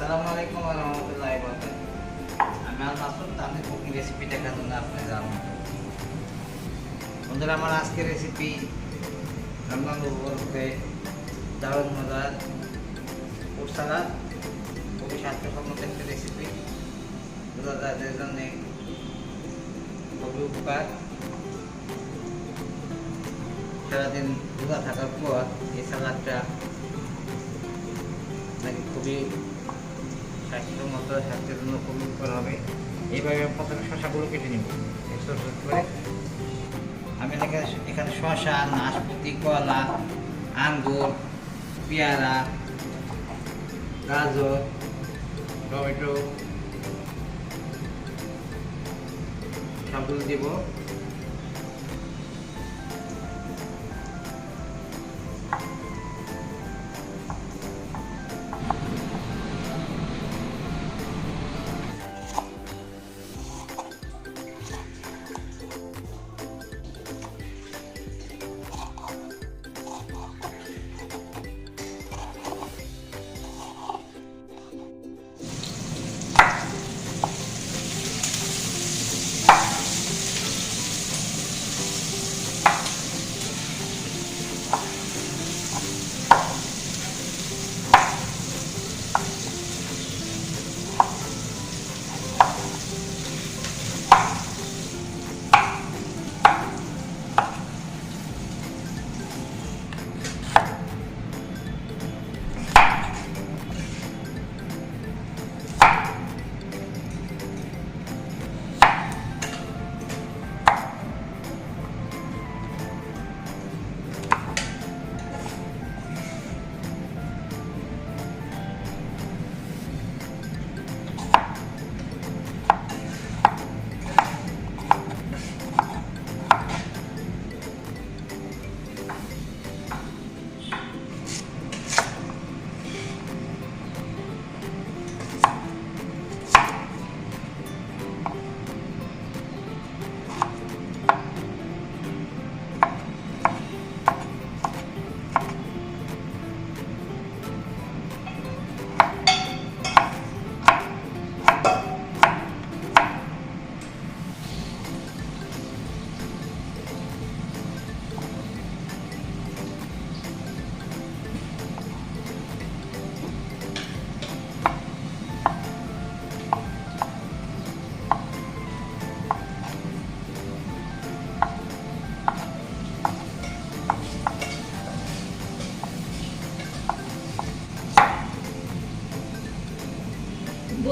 আসসালামু আলাইকুম রাহমাতুল্লাহি আমি আল মাসুদ, আমি কুকিং রেসিপি দেখার জন্য আপনাদের আমন্ত্রণ বন্ধুরা, আমার আজকের রেসিপি রমজান উপলক্ষে দারুণ মজার ফুড সালাদ। খুবই স্বাস্থ্যসম্মত একটি রেসিপি। রোজাদারদের জন্য খুবই উপকার। সারাদিন রোজা থাকার পর এই সালাদটা নাকি খুবই স্বাস্থ্যসম্মত স্বাস্থ্যের জন্য খুবই উপকার হবে। এইভাবে প্রথমে শশাগুলো কেটে নেব। ছোট করে। আমি এখানে শশা, নাশপাতি, কলা, আঙ্গুর, পেয়ারা, গাজর, টমেটো, সবগুলো দেবো।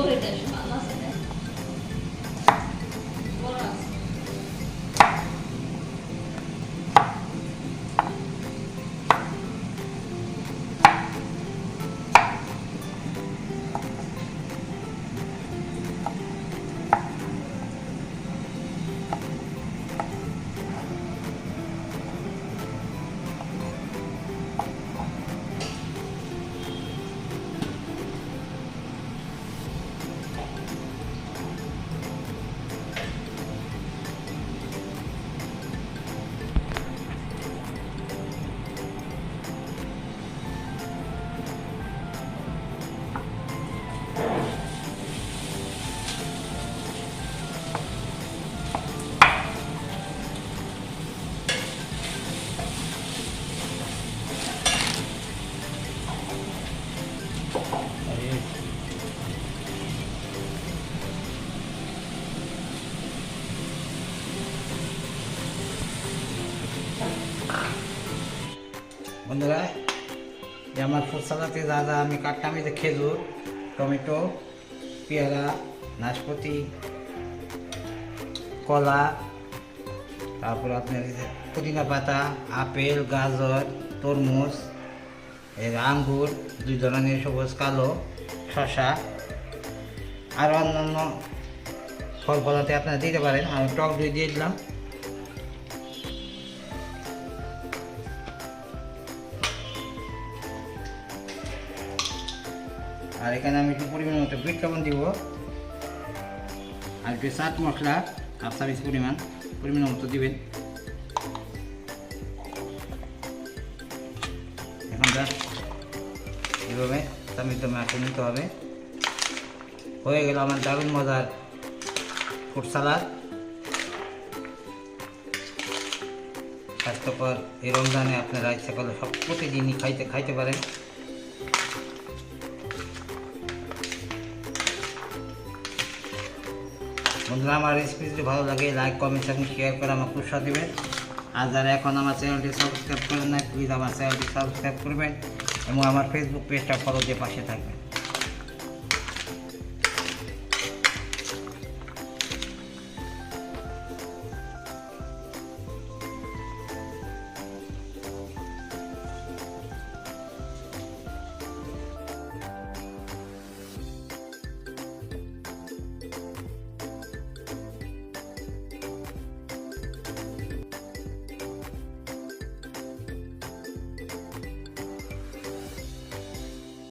覚えてるかな বন্ধুরা যে আমার ফুড যা যা আমি কাটলাম এই যে খেজুর, টমেটো, পেয়ারা, নাশপাতি, কলা, তারপর আপনার পুদিনা পাতা, আপেল, গাজর, তরমুজ এর আঙ্গুর, দুই ধরনের সবুজ, কালো শশা আর অন্যান্য ফল ফলাতে আপনারা দিতে পারেন। আমি টক দই দিয়ে দিলাম। আর এখানে আমি একটু পরিমাণ মতো বিট লবণ দিব। আর একটু চাট মশলা হাফ চামিচ পরিমাণ পরিমাণ মতো দিবেন। এখন এভাবে চামিচ মাখিয়ে নিতে হবে। হয়ে গেল আমার দারুণ মজার ফুড সালাদ। স্বাস্থ্যকর এই রমজানে আপনারা ইচ্ছা করলে সব প্রতিদিনই খাইতে খাইতে পারেন। বন্ধুরা, আমার রেসিপি যদি ভালো লাগে লাইক কমেন্ট এবং শেয়ার করে আমাকে উৎসাহ দেবেন। আর যারা এখন আমার চ্যানেলটি সাবস্ক্রাইব করেন না প্লিজ আমার চ্যানেলটি সাবস্ক্রাইব করবেন এবং আমার ফেসবুক পেজটা ফলো দিয়ে পাশে থাকবেন।